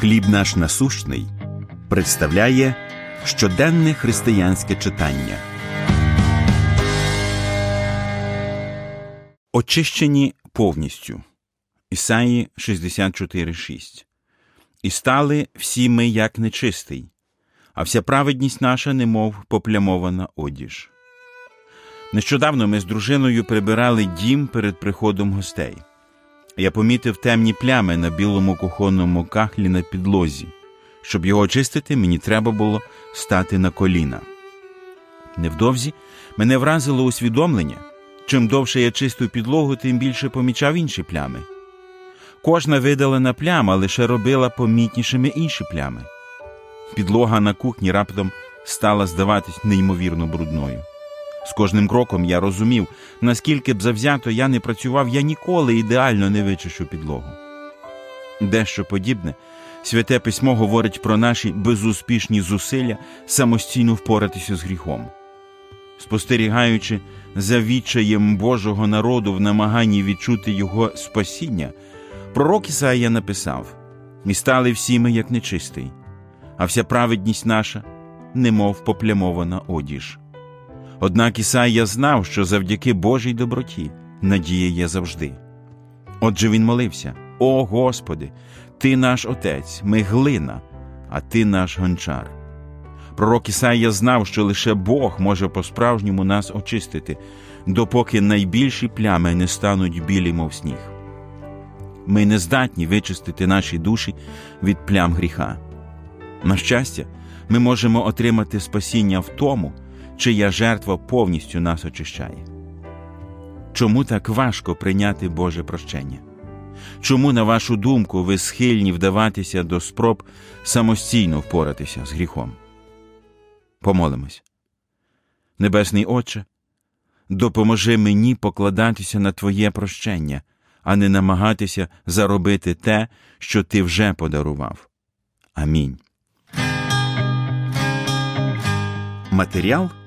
Хліб наш насущний представляє щоденне християнське читання. Очищені повністю. Ісаї 64.6 І стали всі ми, як нечистий, а вся праведність наша, немов поплямована одіж. Нещодавно ми з дружиною прибирали дім перед приходом гостей. Я помітив темні плями на білому кухонному кахлі на підлозі. Щоб його очистити, мені треба було стати на коліна. Невдовзі мене вразило усвідомлення чим довше я чистив підлогу, тим більше помічав інші плями. Кожна видалена пляма лише робила помітнішими інші плями. Підлога на кухні раптом стала здаватись неймовірно брудною. З кожним кроком я розумів, наскільки б завзято я не працював, я ніколи ідеально не вичищу підлогу. Дещо подібне, святе письмо говорить про наші безуспішні зусилля самостійно впоратися з гріхом. Спостерігаючи за відчаєм Божого народу в намаганні відчути його спасіння, пророк Ісаїя написав: І стали всі ми, як нечистий, а вся праведність наша, немов поплямована одіж. Однак Ісаїя знав, що завдяки Божій доброті надія є завжди. Отже він молився: О Господи, Ти наш Отець, ми глина, а Ти наш гончар. Пророк Ісаїя знав, що лише Бог може по-справжньому нас очистити, допоки найбільші плями не стануть білі, мов сніг. Ми не здатні вичистити наші душі від плям гріха. На щастя, ми можемо отримати спасіння в тому, чия жертва повністю нас очищає. Чому так важко прийняти Боже прощення? Чому, на вашу думку, ви схильні вдаватися до спроб самостійно впоратися з гріхом? Помолимось. Небесний Отче, допоможи мені покладатися на Твоє прощення, а не намагатися заробити те, що Ти вже подарував. Амінь. Матеріал